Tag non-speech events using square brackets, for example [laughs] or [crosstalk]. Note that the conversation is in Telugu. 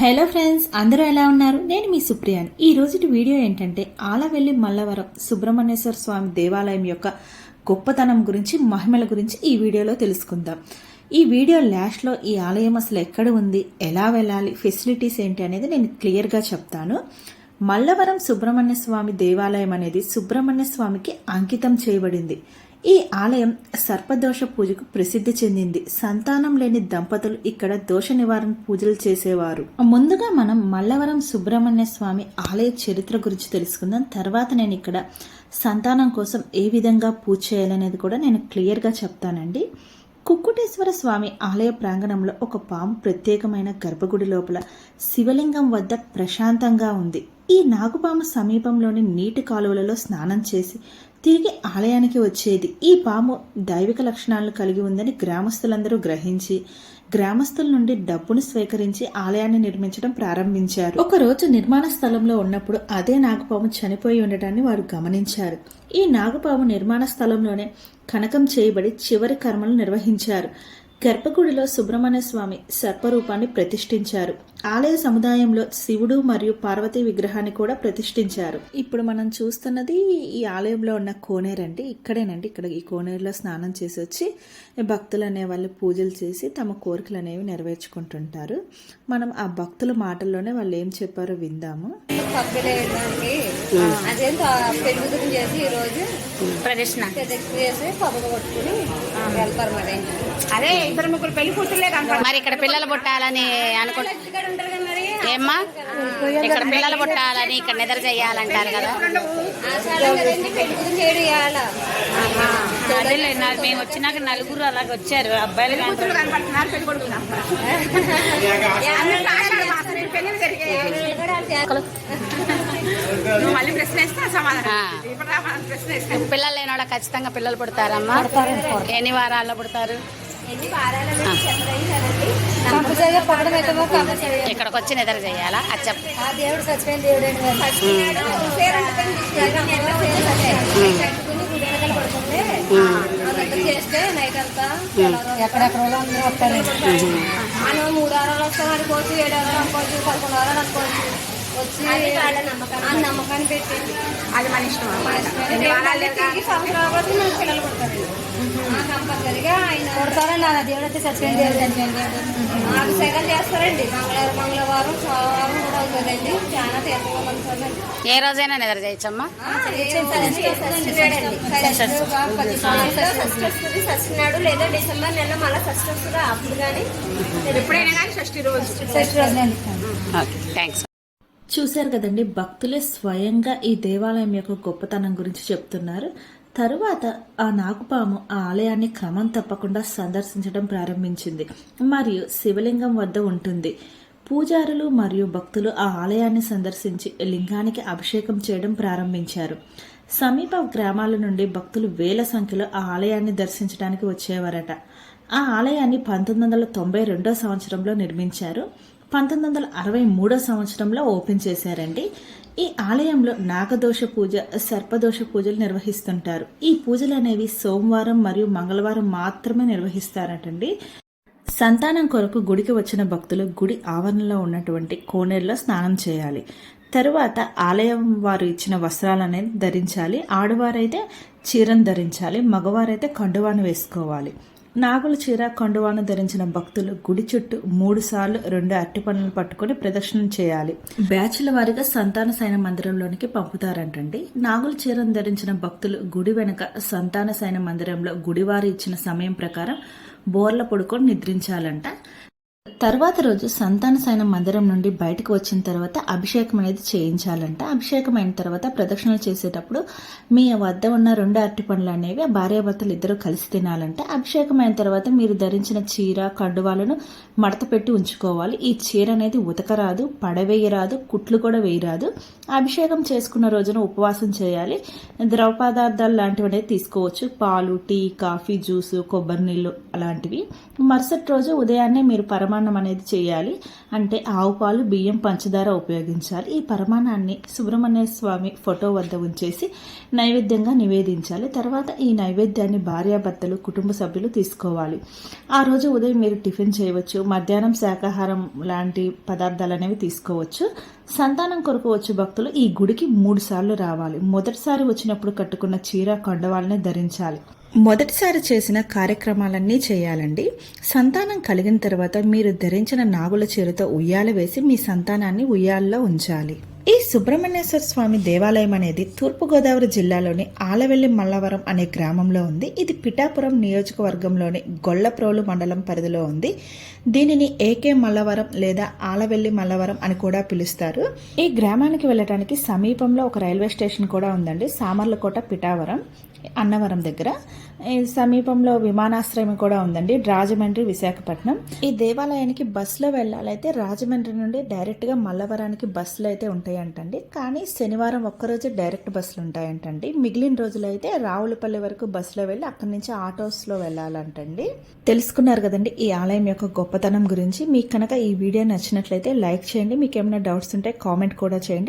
హలో ఫ్రెండ్స్ అందరూ ఎలా ఉన్నారు? నేను మీ సుప్రియాని. ఈ రోజుటి వీడియో ఏంటంటే ఆలవెల్లి మల్లవరం సుబ్రహ్మణ్యేశ్వర స్వామి దేవాలయం యొక్క గొప్పతనం గురించి మహిమల గురించి ఈ వీడియోలో తెలుసుకుందాం. ఈ వీడియో లాస్ట్లో ఈ ఆలయం అసలు ఎక్కడ ఉంది ఎలా వెళ్ళాలి ఫెసిలిటీస్ ఏంటి అనేది నేను క్లియర్గా చెప్తాను. మల్లవరం సుబ్రహ్మణ్య స్వామి దేవాలయం అనేది సుబ్రహ్మణ్య స్వామికి అంకితం చేయబడింది. ఈ ఆలయం సర్పదోష పూజకు ప్రసిద్ధి చెందింది. సంతానం లేని దంపతులు ఇక్కడ దోష నివారణ పూజలు చేసేవారు. ముందుగా మనం మల్లవరం సుబ్రహ్మణ్య స్వామి ఆలయ చరిత్ర గురించి తెలుసుకుందాం. తర్వాత నేను ఇక్కడ సంతానం కోసం ఏ విధంగా పూజ చేయాలనేది కూడా నేను క్లియర్గా చెప్తానండి. కుక్కుటేశ్వర స్వామి ఆలయ ప్రాంగణంలో ఒక పాము ప్రత్యేకమైన గర్భగుడి లోపల శివలింగం వద్ద ప్రశాంతంగా ఉంది. ఈ నాగుపాము సమీపంలోని నీటి కాలువలలో స్నానం చేసి తిరిగి ఆలయానికి వచ్చేది. ఈ పాము దైవిక లక్షణాలను కలిగి ఉందని గ్రామస్తులందరూ గ్రహించి గ్రామస్తుల నుండి డబ్బును స్వీకరించి ఆలయాన్ని నిర్మించడం ప్రారంభించారు. ఒకరోజు నిర్మాణ స్థలంలో ఉన్నప్పుడు అదే నాగపాము చనిపోయి ఉండటాన్ని వారు గమనించారు. ఈ నాగపాము నిర్మాణ స్థలంలోనే కనకం చేయబడి చివరి కర్మలు నిర్వహించారు. గర్భగుడిలో సుబ్రహ్మణ్య స్వామి సర్పరూపాన్ని ప్రతిష్ఠించారు. ఆలయ సముదాయంలో శివుడు మరియు పార్వతీ విగ్రహాన్ని కూడా ప్రతిష్ఠించారు. ఇప్పుడు మనం చూస్తున్నది ఈ ఆలయంలో ఉన్న కోనేరండి ఇక్కడేనండి. ఇక్కడ ఈ కోనేరులో స్నానం చేసి వచ్చి భక్తులు అనే వాళ్ళు పూజలు చేసి తమ కోరికలు అనేవి నెరవేర్చుకుంటుంటారు. మనం ఆ భక్తుల మాటల్లోనే వాళ్ళు ఏం చెప్పారో విందాము. అదే ఇద్దరు ముగ్గురు పెళ్ళి కూతుర్లే మరి ఇక్కడ పిల్లలు పుట్టాలని అనుకుంటా ఏమ్మా? ఇక్కడ పిల్లలు పుట్టాలని ఇక్కడ నిద్ర చేయాలంటారు కదా. అదేలే మేము వచ్చినాక నలుగురు అలాగ వచ్చారు. అబ్బాయిలు [laughs] పిల్లలు లేని వాళ్ళకి ఖచ్చితంగా పిల్లలు పుడతారమ్మా. ఎన్ని వారాల్లో పుడతారు? కంపల్సరిగా పడడం అయితే కంపల్సరీ ఇక్కడికి వచ్చి నిద్ర చేయాలా? అది చెప్ప దేవుడు సచిపోయిన దేవుడు చేస్తే నైట్ అంతా ఎక్కడెక్కడ అందరూ వస్తారు మనం మూడు వారాలు వస్తాం అనుకోవచ్చు ఏడు వారాలు అనుకోవచ్చు పదకొండు వారాలు అనుకోవచ్చు. వచ్చి ఆ నమ్మకాన్ని పెట్టి అది మన ఇష్టం. సంవత్సరాలు కూడా పిల్లలు పుడతారు. కొడతారండి. అలా దేవుడు అయితే చనిపోయిన దేవుడు. నాకు సెగలు చేస్తారండి. మంగళవారం మంగళవారం సోమవారం కూడా అవుతుందండి. చాలా తీర్థంగా ఏ రోజైనా నిద్ర చేయొచ్చమ్మా? సచ్చినాడు లేదా డిసెంబర్ నెల మళ్ళీ ఫస్ట్ వస్తుందా అప్పుడు కానీ ఎప్పుడైనా కానీ షష్ఠి రోజు. ఫస్ట్ రోజు ఓకే థ్యాంక్స్ చూశారు కదండి భక్తులే స్వయంగా ఈ దేవాలయం యొక్క గొప్పతనం గురించి చెప్తున్నారు. తరువాత ఆ నాగుపాము ఆ ఆలయాన్ని క్రమం తప్పకుండా సందర్శించడం ప్రారంభించింది. మరియు శివలింగం వద్ద ఉంటుంది. పూజారులు మరియు భక్తులు ఆ ఆలయాన్ని సందర్శించి లింగానికి అభిషేకం చేయడం ప్రారంభించారు. సమీప గ్రామాల నుండి భక్తులు వేల సంఖ్యలో ఆ ఆలయాన్ని దర్శించడానికి వచ్చేవారట. ఆ ఆలయాన్ని పంతొమ్మిది వందల తొంభై రెండో సంవత్సరంలో నిర్మించారు. పంతొమ్మిది వందల అరవై మూడో సంవత్సరంలో ఓపెన్ చేశారండి. ఈ ఆలయంలో నాగదోష పూజ సర్పదోష పూజలు నిర్వహిస్తుంటారు. ఈ పూజలు అనేవి సోమవారం మరియు మంగళవారం మాత్రమే నిర్వహిస్తారటండి. సంతానం కొరకు గుడికి వచ్చిన భక్తులు గుడి ఆవరణలో ఉన్నటువంటి కోనేరులో స్నానం చేయాలి. తరువాత ఆలయం వారు ఇచ్చిన వస్త్రాలు అనేది ధరించాలి. ఆడవారైతే చీరను ధరించాలి. మగవారైతే కండువాను వేసుకోవాలి. నాగుల చీర కండువాను ధరించిన భక్తులు గుడి చుట్టూ మూడు సార్లు రెండు అట్టి పనులు పట్టుకుని ప్రదక్షిణం చేయాలి. బ్యాచ్ల వారిగా సంతాన సైన మందిరంలోనికి పంపుతారంటండి. నాగుల చీరను ధరించిన భక్తులు గుడి వెనుక సంతాన సైన మందిరంలో గుడివారు ఇచ్చిన సమయం ప్రకారం బోర్ల పడుకొని నిద్రించాలంట. తర్వాత రోజు సంతాన సైన మందిరం నుండి బయటకు వచ్చిన తర్వాత అభిషేకం అనేది చేయించాలంట. అభిషేకం అయిన తర్వాత ప్రదక్షిణలు చేసేటప్పుడు మీ వద్ద ఉన్న రెండు అరటి పండ్లు అనేవి భార్యాభర్తలు ఇద్దరు కలిసి తినాలంట. అభిషేకం అయిన తర్వాత మీరు ధరించిన చీర కండువాలను మడత పెట్టి ఉంచుకోవాలి. ఈ చీర అనేది ఉతకరాదు పడవేయరాదు కుట్లు కూడా వేయరాదు. అభిషేకం చేసుకున్న రోజున ఉపవాసం చేయాలి. ద్రవ పదార్థాలు లాంటివి అనేది తీసుకోవచ్చు. పాలు టీ కాఫీ జ్యూసు కొబ్బరి నీళ్ళు అలాంటివి. మరుసటి రోజు ఉదయాన్నే మీరు పరమా పరమాన్నం అనేది చేయాలి. అంటే ఆవు పాలు బియ్యం పంచదార ఉపయోగించాలి. ఈ పరమాణాన్ని సుబ్రహ్మణ్య స్వామి ఫోటో వద్ద ఉంచేసి నైవేద్యంగా నివేదించాలి. తర్వాత ఈ నైవేద్యాన్ని భార్యాభర్తలు కుటుంబ సభ్యులు తీసుకోవాలి. ఆ రోజు ఉదయం మీరు టిఫిన్ చేయవచ్చు. మధ్యాహ్నం శాకాహారం లాంటి పదార్థాలు అనేవి తీసుకోవచ్చు. సంతానం కొరకు వచ్చే భక్తులు ఈ గుడికి మూడు సార్లు రావాలి. మొదటిసారి వచ్చినప్పుడు కట్టుకున్న చీర కొండవాళ్ళని ధరించాలి. మొదటిసారి చేసిన కార్యక్రమాలన్నీ చేయాలండి. సంతానం కలిగిన తర్వాత మీరు ధరించిన నాగుల చీరతో ఉయ్యాల వేసి మీ సంతానాన్ని ఉయ్యాలలో ఉంచాలి. ఈ సుబ్రహ్మణ్యేశ్వర స్వామి దేవాలయం అనేది తూర్పుగోదావరి జిల్లాలోని ఆలవెల్లి మల్లవరం అనే గ్రామంలో ఉంది. ఇది పిఠాపురం నియోజకవర్గంలోని గొల్లప్రోలు మండలం పరిధిలో ఉంది. దీనిని ఏకే మల్లవరం లేదా ఆలవెల్లి మల్లవరం అని కూడా పిలుస్తారు. ఈ గ్రామానికి వెళ్ళడానికి సమీపంలో ఒక రైల్వే స్టేషన్ కూడా ఉందండి. సామర్లకోట పిఠావరం. అన్నవరం దగ్గర. ఈ సమీపంలో విమానాశ్రయం కూడా ఉందండి రాజమండ్రి విశాఖపట్నం. ఈ దేవాలయానికి బస్సులో వెళ్ళాలైతే రాజమండ్రి నుండి డైరెక్ట్గా మల్లవరానికి బస్సులు అయితే ఉంటాయంటండి. కానీ శనివారం ఒక్కరోజు డైరెక్ట్ బస్సులు ఉంటాయంటండి. మిగిలిన రోజులైతే రావులపల్లి వరకు బస్సులో వెళ్ళి అక్కడి నుంచి ఆటోస్లో వెళ్ళాలంటండి. తెలుసుకున్నారు కదండి ఈ ఆలయం యొక్క గొప్పతనం గురించి. మీకు కనుక ఈ వీడియో నచ్చినట్లయితే లైక్ చేయండి. మీకు ఏమైనా డౌట్స్ ఉంటే కామెంట్ కూడా చేయండి.